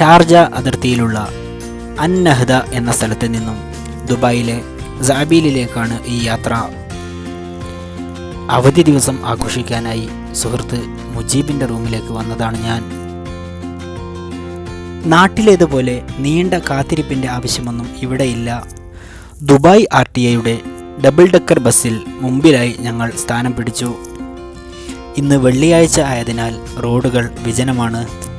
Sharjah അതിർത്തിയിലുള്ള അന്നഹദ എന്ന സ്ഥലത്ത് നിന്നും ദുബായിലെ സാബീലിലേക്കാണ് ഈ യാത്ര അവധി ദിവസം ആഘോഷിക്കാനായി സുഹൃത്ത് മുജീബിന്റെ റൂമിലേക്ക് വന്നതാണ് ഞാൻ. നാട്ടിലേതുപോലെ നീണ്ട കാത്തിരിപ്പിന്റെ ആവശ്യമൊന്നും ഇവിടെയില്ല ദുബായ് ആർ ടി ഐയുടെ ഡബിൾ ഡെക്കർ ബസ്സിൽ മുമ്പിലായി ഞങ്ങൾ സ്ഥാനം പിടിച്ചു. ഇന്ന് വെള്ളിയാഴ്ച ആയതിനാൽ റോഡുകൾ വിജനമാണ്.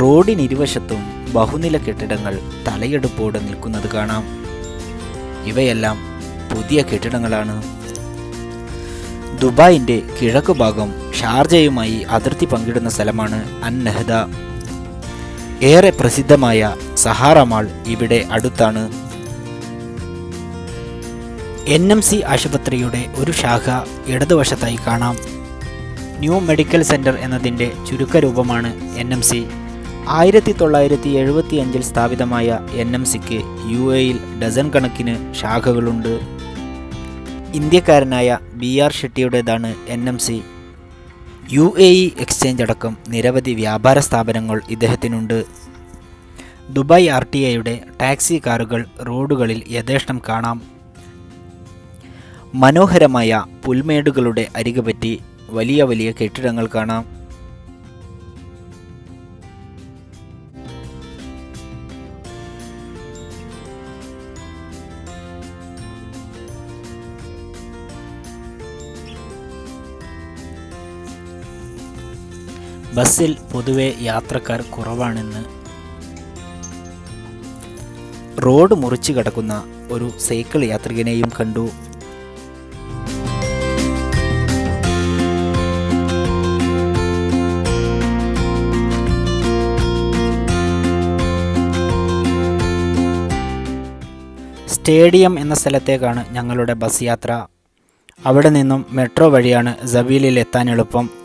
റോഡിനിരുവശത്തും ബഹുനില കെട്ടിടങ്ങൾ തലയെടുപ്പോടെ നിൽക്കുന്നത് കാണാം. ഇവയെല്ലാം പുതിയ കെട്ടിടങ്ങളാണ്. ദുബായിന്റെ കിഴക്ക് ഭാഗം ഷാർജയുമായി അതിർത്തി പങ്കിടുന്ന സ്ഥലമാണ് അന്നഹദ ഏറെ പ്രസിദ്ധമായ സഹാറ മാൾ ഇവിടെ അടുത്താണ്. എൻ എം സി ആശുപത്രിയുടെ ഒരു ശാഖ ഇടതുവശത്തായി കാണാം. ന്യൂ മെഡിക്കൽ സെന്റർ എന്നതിന്റെ ചുരുക്കരൂപമാണ് എൻ എം സി. ആയിരത്തി തൊള്ളായിരത്തി എഴുപത്തി അഞ്ചിൽ സ്ഥാപിതമായ എൻ എം സിക്ക് യു എയിൽ ഡസൻ കണക്കിന് ശാഖകളുണ്ട്. ഇന്ത്യക്കാരനായ B R ഷെട്ടിയുടേതാണ് N M C. U A E exchange അടക്കം നിരവധി വ്യാപാര സ്ഥാപനങ്ങൾ ഇദ്ദേഹത്തിനുണ്ട്. ദുബായ് ആർ ടി ഐയുടെ ടാക്സി കാറുകൾ റോഡുകളിൽ യഥേഷ്ടം കാണാം. മനോഹരമായ പുൽമേടുകളുടെ അരികുപറ്റി വലിയ വലിയ കെട്ടിടങ്ങൾ കാണാം. ബസ്സിൽ പൊതുവെ യാത്രക്കാർ കുറവാണെന്ന് റോഡ് മുറിച്ചു കിടക്കുന്ന ഒരു സൈക്കിൾ യാത്രികനെയും കണ്ടു. സ്റ്റേഡിയം എന്ന സ്ഥലത്തേക്കാണ് ഞങ്ങളുടെ ബസ് യാത്ര. അവിടെ നിന്നും മെട്രോ വഴിയാണ് സബീലിൽ എത്താൻ എളുപ്പം.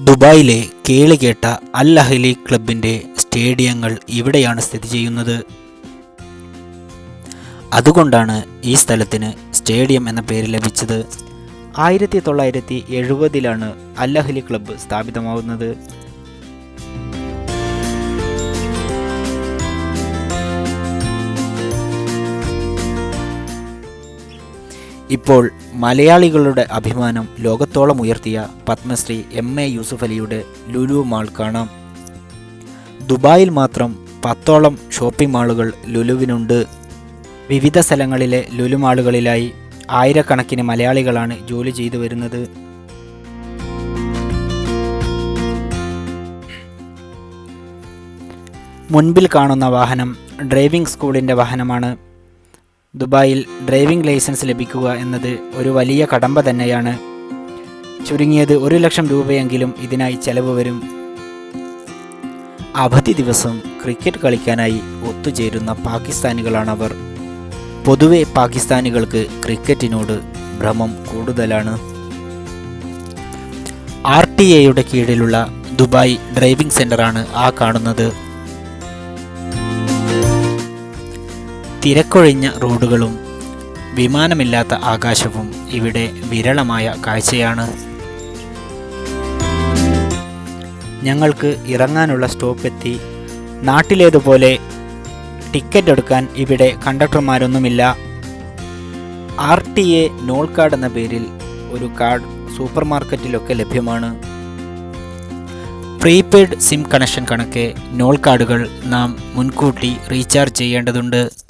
ദുബായിലെ കേളികേട്ട അൽ അഹ്ലി ക്ലബിന്റെ സ്റ്റേഡിയങ്ങൾ ഇവിടെയാണ് സ്ഥിതി ചെയ്യുന്നത്. അതുകൊണ്ടാണ് ഈ സ്ഥലത്തിന് സ്റ്റേഡിയം എന്ന പേര് ലഭിച്ചത്. ആയിരത്തി തൊള്ളായിരത്തി എഴുപതിലാണ് അൽ അഹ്ലി ക്ലബ്ബ് സ്ഥാപിതമാവുന്നത്. ഇപ്പോൾ മലയാളികളുടെ അഭിമാനം ലോകത്തോളം ഉയർത്തിയ പത്മശ്രീ എം എ യൂസുഫ് അലിയുടെ ലുലു മാൾ കാണാം. ദുബായിൽ മാത്രം പത്തോളം ഷോപ്പിംഗ് മാളുകൾ ലുലുവിനുണ്ട്. വിവിധ സ്ഥലങ്ങളിലെ ലുലു മാളുകളിലായി ആയിരക്കണക്കിന് മലയാളികളാണ് ജോലി ചെയ്തു വരുന്നത്. മുൻപിൽ കാണുന്ന വാഹനം ഡ്രൈവിംഗ് സ്കൂളിന്റെ വാഹനമാണ്. ദുബായിൽ ഡ്രൈവിംഗ് ലൈസൻസ് ലഭിക്കുക എന്നത് ഒരു വലിയ കടമ്പ തന്നെയാണ്. ചുരുങ്ങിയത് ഒരു ലക്ഷം രൂപയെങ്കിലും ഇതിനായി ചെലവ് വരും. അവധി ദിവസം ക്രിക്കറ്റ് കളിക്കാനായി ഒത്തുചേരുന്ന പാകിസ്ഥാനികളാണവർ. പൊതുവെ പാകിസ്ഥാനികൾക്ക് ക്രിക്കറ്റിനോട് ഭ്രമം കൂടുതലാണ്. ആർ ടി എയുടെ കീഴിലുള്ള ദുബായ് ഡ്രൈവിംഗ് സെന്ററാണ് ആ കാണുന്നത്. തിരക്കൊഴിഞ്ഞ റോഡുകളും വിമാനമില്ലാത്ത ആകാശവും ഇവിടെ വിരളമായ കാഴ്ചയാണ്. ഞങ്ങൾക്ക് ഇറങ്ങാനുള്ള സ്റ്റോപ്പ് എത്തി നാട്ടിലേതുപോലെ ടിക്കറ്റ് എടുക്കാൻ ഇവിടെ കണ്ടക്ടർമാരൊന്നുമില്ല. R T A Nol card എന്ന പേരിൽ ഒരു കാർഡ് സൂപ്പർ മാർക്കറ്റിലൊക്കെ ലഭ്യമാണ്. പ്രീപെയ്ഡ് സിം കണക്ഷൻ കണക്കെ നോൾ കാർഡുകൾ നാം മുൻകൂട്ടി റീചാർജ് ചെയ്യേണ്ടതുണ്ട്.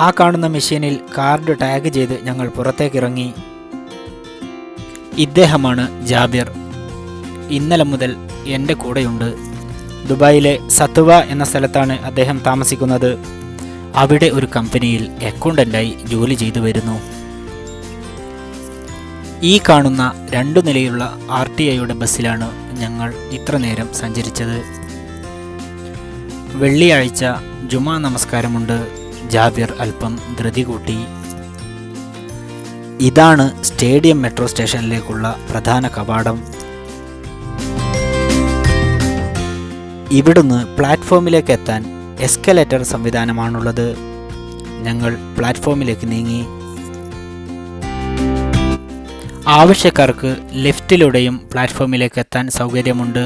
ആ കാണുന്ന മെഷീനിൽ കാർഡ് ടാഗ് ചെയ്ത് ഞങ്ങൾ പുറത്തേക്കിറങ്ങി. ഇദ്ദേഹമാണ് ജാബിർ. ഇന്നലെ മുതൽ എന്റെ കൂടെയുണ്ട്. ദുബായിലെ സത്വ എന്ന സ്ഥലത്താണ് അദ്ദേഹം താമസിക്കുന്നത്. അവിടെ ഒരു കമ്പനിയിൽ അക്കൗണ്ടന്റായി ജോലി ചെയ്തു വരുന്നു. ഈ കാണുന്ന രണ്ടു നിലയുള്ള ആർ ടി ഐയുടെ ബസ്സിലാണ് ഞങ്ങൾ ഇത്ര നേരം സഞ്ചരിച്ചത്. വെള്ളിയാഴ്ച ജുമാ നമസ്കാരമുണ്ട്. ജാബിർ അല്പം ധൃതി കൂട്ടി. ഇതാണ് സ്റ്റേഡിയം മെട്രോ സ്റ്റേഷനിലേക്കുള്ള പ്രധാന കവാടം. ഇവിടുന്ന് പ്ലാറ്റ്ഫോമിലേക്ക് എത്താൻ എസ്കലേറ്റർ സംവിധാനമാണുള്ളത്. ഞങ്ങൾ പ്ലാറ്റ്ഫോമിലേക്ക് നീങ്ങി. ആവശ്യക്കാർക്ക് ലിഫ്റ്റിലൂടെയും പ്ലാറ്റ്ഫോമിലേക്ക് എത്താൻ സൗകര്യമുണ്ട്.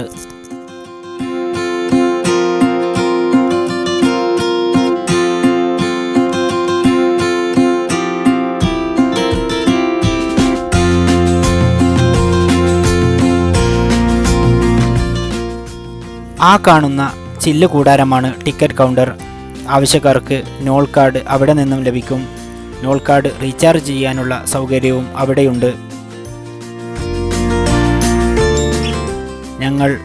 ആ കാണുന്ന ചില്ല് കൂടാരമാണ് ടിക്കറ്റ് കൗണ്ടർ. ആവശ്യക്കാർക്ക് നോൾ കാർഡ് അവിടെ നിന്നും ലഭിക്കും. നോൾ കാർഡ് റീചാർജ് ചെയ്യാനുള്ള സൗകര്യവും അവിടെയുണ്ട്. ഞങ്ങൾ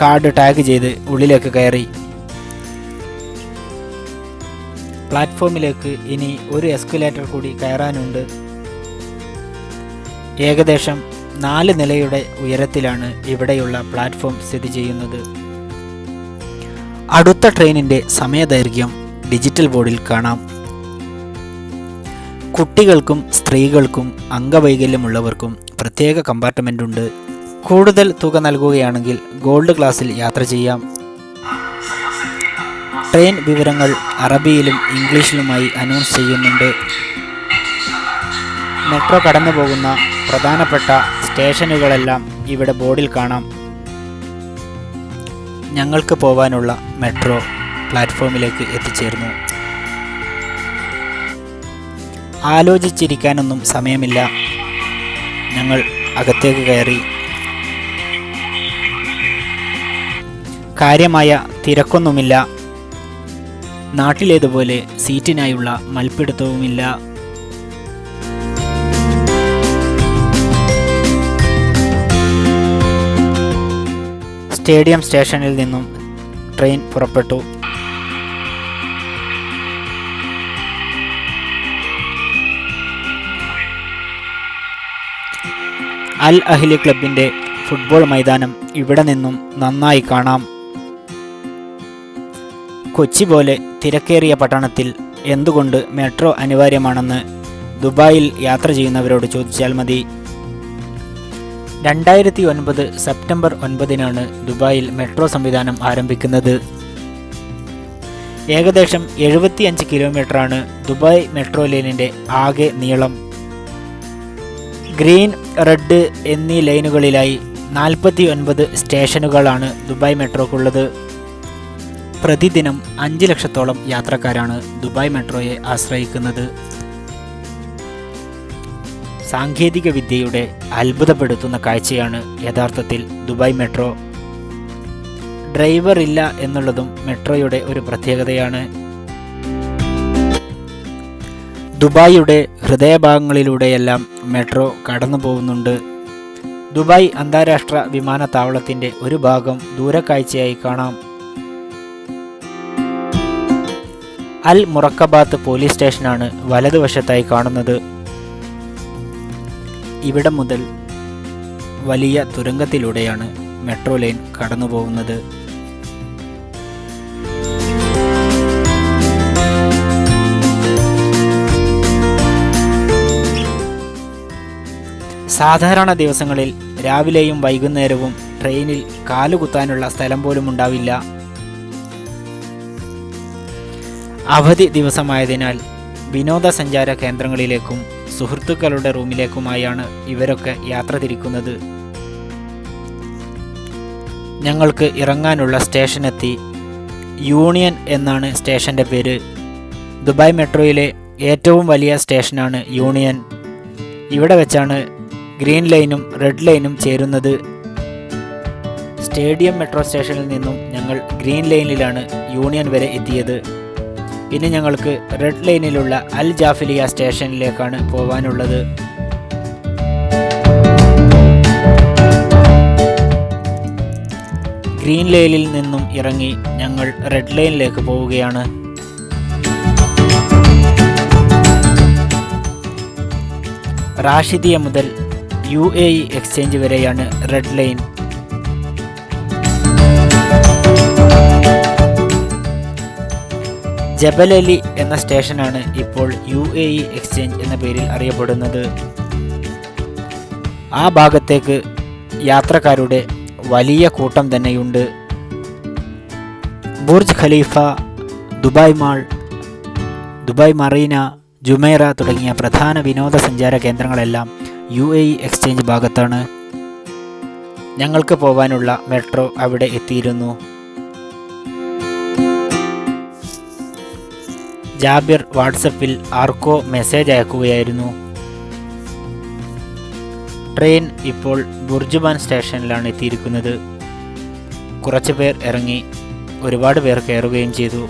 കാർഡ് ടാഗ് ചെയ്ത് ഉള്ളിലേക്ക് കയറി. പ്ലാറ്റ്ഫോമിലേക്ക് ഇനി ഒരു എസ്കലേറ്റർ കൂടി കയറാനുണ്ട്. ഏകദേശം നാല് നിലയുടെ ഉയരത്തിലാണ് ഇവിടെയുള്ള പ്ലാറ്റ്ഫോം സ്ഥിതി ചെയ്യുന്നത്. അടുത്ത ട്രെയിനിന്റെ സമയദൈർഘ്യം ഡിജിറ്റൽ ബോർഡിൽ കാണാം. കുട്ടികൾക്കും സ്ത്രീകൾക്കും അംഗവൈകല്യമുള്ളവർക്കും പ്രത്യേക കമ്പാർട്ട്മെന്റ് ഉണ്ട് കൂടുതൽ തുക നൽകുകയാണെങ്കിൽ ഗോൾഡ് ക്ലാസ്സിൽ യാത്ര ചെയ്യാം. ട്രെയിൻ വിവരങ്ങൾ അറബിയിലും ഇംഗ്ലീഷിലുമായി അനൗൺസ് ചെയ്യുന്നുണ്ട്. മെട്രോ കടന്നു പോകുന്ന പ്രധാനപ്പെട്ട സ്റ്റേഷനുകളെല്ലാം ഇവിടെ ബോർഡിൽ കാണാം. ഞങ്ങൾക്ക് പോവാനുള്ള മെട്രോ പ്ലാറ്റ്ഫോമിലേക്ക് എത്തിച്ചേർന്നു ആലോചിച്ചിരിക്കാനൊന്നും സമയമില്ല. ഞങ്ങൾ അകത്തേക്ക് കയറി. കാര്യമായ തിരക്കൊന്നുമില്ല. നാട്ടിലേതുപോലെ സീറ്റിനായുള്ള മൽപ്പിടുത്തവുമില്ല. സ്റ്റേഡിയം സ്റ്റേഷനിൽ നിന്നും ട്രെയിൻ പുറപ്പെട്ടു. അൽ അഹ്ലി ക്ലബിന്റെ ഫുട്ബോൾ മൈതാനം ഇവിടെ നിന്നും നന്നായി കാണാം. കൊച്ചി പോലെ തിരക്കേറിയ പട്ടണത്തിൽ എന്തുകൊണ്ട് മെട്രോ അനിവാര്യമാണെന്ന് ദുബായിൽ യാത്ര ചെയ്യുന്നവരോട് ചോദിച്ചാൽ മതി. രണ്ടായിരത്തി ഒൻപത് സെപ്റ്റംബർ ഒൻപതിനാണ് ദുബായിൽ മെട്രോ സംവിധാനം ആരംഭിക്കുന്നത്. ഏകദേശം എഴുപത്തിയഞ്ച് കിലോമീറ്ററാണ് ദുബായ് മെട്രോ ലൈനിന്റെ ആകെ നീളം. ഗ്രീൻ റെഡ് എന്നീ ലൈനുകളിലായി നാൽപ്പത്തി ഒൻപത് സ്റ്റേഷനുകളാണ് ദുബായ് മെട്രോക്കുള്ളത്. പ്രതിദിനം അഞ്ച് ലക്ഷത്തോളം യാത്രക്കാരാണ് ദുബായ് മെട്രോയെ ആശ്രയിക്കുന്നത്. സാങ്കേതിക വിദ്യയുടെ അത്ഭുതപ്പെടുത്തുന്ന കാഴ്ചയാണ് യഥാർത്ഥത്തിൽ ദുബായ് മെട്രോ. ഡ്രൈവർ ഇല്ല എന്നുള്ളതും മെട്രോയുടെ ഒരു പ്രത്യേകതയാണ്. ദുബായിയുടെ ഹൃദയഭാഗങ്ങളിലൂടെയെല്ലാം മെട്രോ കടന്നു പോകുന്നുണ്ട്. ദുബായ് അന്താരാഷ്ട്ര വിമാനത്താവളത്തിന്റെ ഒരു ഭാഗം ദൂരക്കാഴ്ചയായി കാണാം. അൽ മുറക്കബാത്ത് പോലീസ് സ്റ്റേഷനാണ് വലതുവശത്തായി കാണുന്നത്. ഇവിടെ മുതൽ വലിയ തുരങ്കത്തിലൂടെയാണ് മെട്രോ ലൈൻ കടന്നുപോകുന്നത്. സാധാരണ ദിവസങ്ങളിൽ രാവിലെയും വൈകുന്നേരവും ട്രെയിനിൽ കാലുകുത്താനുള്ള സ്ഥലം പോലും ഉണ്ടാവില്ല. അവധി ദിവസമായതിനാൽ വിനോദസഞ്ചാര കേന്ദ്രങ്ങളിലേക്കും സുഹൃത്തുക്കളുടെ റൂമിലേക്കുമായാണ് ഇവരൊക്കെ യാത്ര തിരിക്കുന്നത്. ഞങ്ങൾക്ക് ഇറങ്ങാനുള്ള സ്റ്റേഷനെത്തി. യൂണിയൻ എന്നാണ് സ്റ്റേഷന്റെ പേര്. ദുബായ് മെട്രോയിലെ ഏറ്റവും വലിയ സ്റ്റേഷനാണ് യൂണിയൻ. ഇവിടെ വെച്ചാണ് ഗ്രീൻ ലൈനും റെഡ് ലൈനും ചേരുന്നത്. സ്റ്റേഡിയം മെട്രോ സ്റ്റേഷനിൽ നിന്നും ഞങ്ങൾ ഗ്രീൻ ലൈനിലാണ് യൂണിയൻ വരെ എത്തിയത്. ഇനി ഞങ്ങൾക്ക് റെഡ് ലൈനിലുള്ള അൽ ജാഫിലിയ സ്റ്റേഷനിലേക്കാണ് പോവാനുള്ളത്. ഗ്രീൻ ലൈനിൽ നിന്നും ഇറങ്ങി ഞങ്ങൾ റെഡ് ലൈനിലേക്ക് പോവുകയാണ്. റാഷിദിയ മുതൽ യു എ ഇ എക്സ്ചേഞ്ച് വരെയാണ് റെഡ് ലൈൻ ജബലലി എന്ന സ്റ്റേഷനാണ് ഇപ്പോൾ യു എ ഇ എക്സ്ചേഞ്ച് എന്ന പേരിൽ അറിയപ്പെടുന്നത്. ആ ഭാഗത്തേക്ക് യാത്രക്കാരുടെ വലിയ കൂട്ടം തന്നെയുണ്ട്. Burj Khalifa Dubai Mall Dubai Marina Jumeirah തുടങ്ങിയ പ്രധാന വിനോദസഞ്ചാര കേന്ദ്രങ്ങളെല്ലാം യു എ ഇ എക്സ്ചേഞ്ച് ഭാഗത്താണ്. ഞങ്ങൾക്ക് പോകാനുള്ള മെട്രോ അവിടെ എത്തിയിരുന്നു. ജാബിർ വാട്സപ്പിൽ ആർക്കോ മെസ്സേജ് അയക്കുകയായിരുന്നു. ട്രെയിൻ ഇപ്പോൾ ബുർജുബാൻ സ്റ്റേഷനിലാണ് എത്തിയിരിക്കുന്നത്. കുറച്ചു പേർ ഇറങ്ങി ഒരുപാട് പേർ കയറുകയും ചെയ്തു.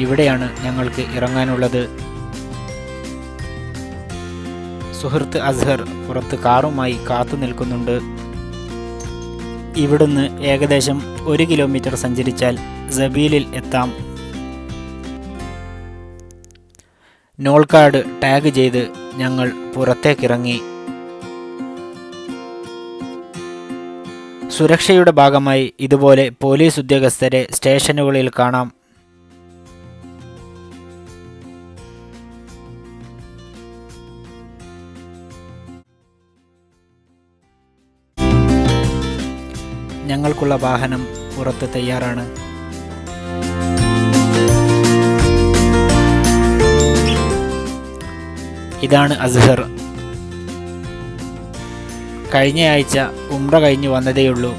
ഇവിടെയാണ് ഞങ്ങൾക്ക് ഇറങ്ങാനുള്ളത്. സുഹൃത്ത് അസ്ഹർ പുറത്ത് കാറുമായി കാത്തു നിൽക്കുന്നുണ്ട്. ഇവിടുന്ന് ഏകദേശം ഒരു കിലോമീറ്റർ സഞ്ചരിച്ചാൽ ജബീലിൽ എത്താം. നോൾക്കാർഡ് ടാഗ് ചെയ്ത് ഞങ്ങൾ പുറത്തേക്കിറങ്ങി. സുരക്ഷയുടെ ഭാഗമായി ഇതുപോലെ പോലീസ് ഉദ്യോഗസ്ഥരെ സ്റ്റേഷനുകളിൽ കാണാം. ഞങ്ങൾക്കുള്ള വാഹനം പുറത്ത് തയ്യാറാണ്. ഇതാണ് അസ്ഹർ. കഴിഞ്ഞയാഴ്ച ഉമ്ര കഴിഞ്ഞു വന്നതേയുള്ളൂ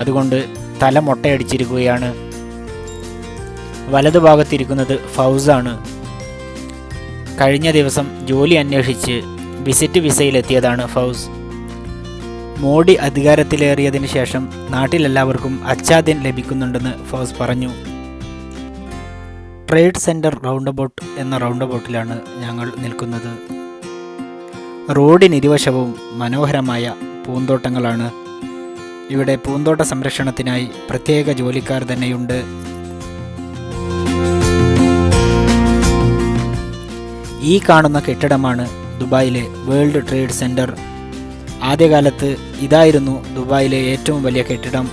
അതുകൊണ്ട് തല മൊട്ടയടിച്ചിരിക്കുകയാണ്. വലതുഭാഗത്തിരിക്കുന്നത് ഫൗസാണ്. കഴിഞ്ഞ ദിവസം ജോലി അന്വേഷിച്ച് വിസിറ്റ് വിസയിലെത്തിയതാണ് ഫൗസ്. മോഡി അധികാരത്തിലേറിയതിന് ശേഷം നാട്ടിലെല്ലാവർക്കും അച്ചാദ്യം ലഭിക്കുന്നുണ്ടെന്ന് ഫോസ് പറഞ്ഞു. ട്രേഡ് സെന്റർ റൗണ്ട് അബൌട്ട് എന്ന റൗണ്ട് അബൌട്ടിലാണ് ഞങ്ങൾ നിൽക്കുന്നത്. റോഡിനിരുവശവും മനോഹരമായ പൂന്തോട്ടങ്ങളാണ്. ഇവിടെ പൂന്തോട്ട സംരക്ഷണത്തിനായി പ്രത്യേക ജോലിക്കാർ തന്നെയുണ്ട്. ഈ കാണുന്ന കെട്ടിടമാണ് ദുബായിലെ വേൾഡ് ട്രേഡ് സെന്റർ ആദ്യകാലത്ത് ഇതായിരുന്നു ദുബായിലെ ഏറ്റവും വലിയ കെട്ടിടം.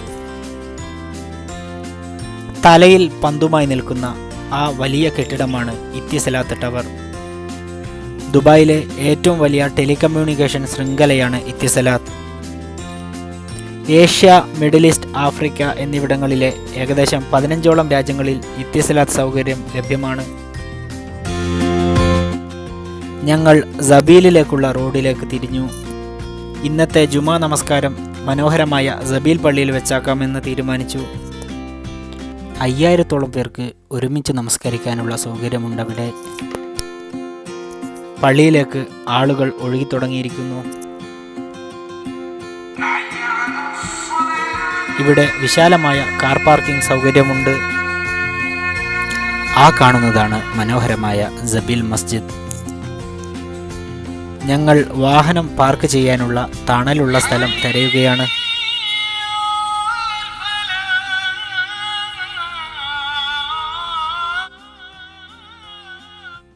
തലയിൽ പന്തുമായി നിൽക്കുന്ന ആ വലിയ കെട്ടിടമാണ് ഇത്തിസലാത്ത് ടവർ. ദുബായിലെ ഏറ്റവും വലിയ ടെലികമ്മ്യൂണിക്കേഷൻ ശൃംഖലയാണ് Etisalat Asia Middle East Africa എന്നിവിടങ്ങളിലെ ഏകദേശം പതിനഞ്ചോളം രാജ്യങ്ങളിൽ ഇത്തിസലാത്ത് സൗകര്യം ലഭ്യമാണ്. ഞങ്ങൾ സബീലിലേക്കുള്ള റോഡിലേക്ക് തിരിഞ്ഞു. ഇന്നത്തെ ജുമാ നമസ്കാരം മനോഹരമായ സബീൽ പള്ളിയിൽ വെച്ചാക്കാമെന്ന് തീരുമാനിച്ചു. അയ്യായിരത്തോളം പേർക്ക് ഒരുമിച്ച് നമസ്കരിക്കാനുള്ള സൗകര്യമുണ്ടവിടെ. പള്ളിയിലേക്ക് ആളുകൾ ഒഴുകി തുടങ്ങിയിരിക്കുന്നു ഇവിടെ വിശാലമായ കാർ പാർക്കിംഗ് സൗകര്യമുണ്ട്. ആ കാണുന്നതാണ് മനോഹരമായ സബീൽ മസ്ജിദ്. ഞങ്ങൾ വാഹനം പാർക്ക് ചെയ്യാനുള്ള തണലുള്ള സ്ഥലം തിരയുകയാണ്.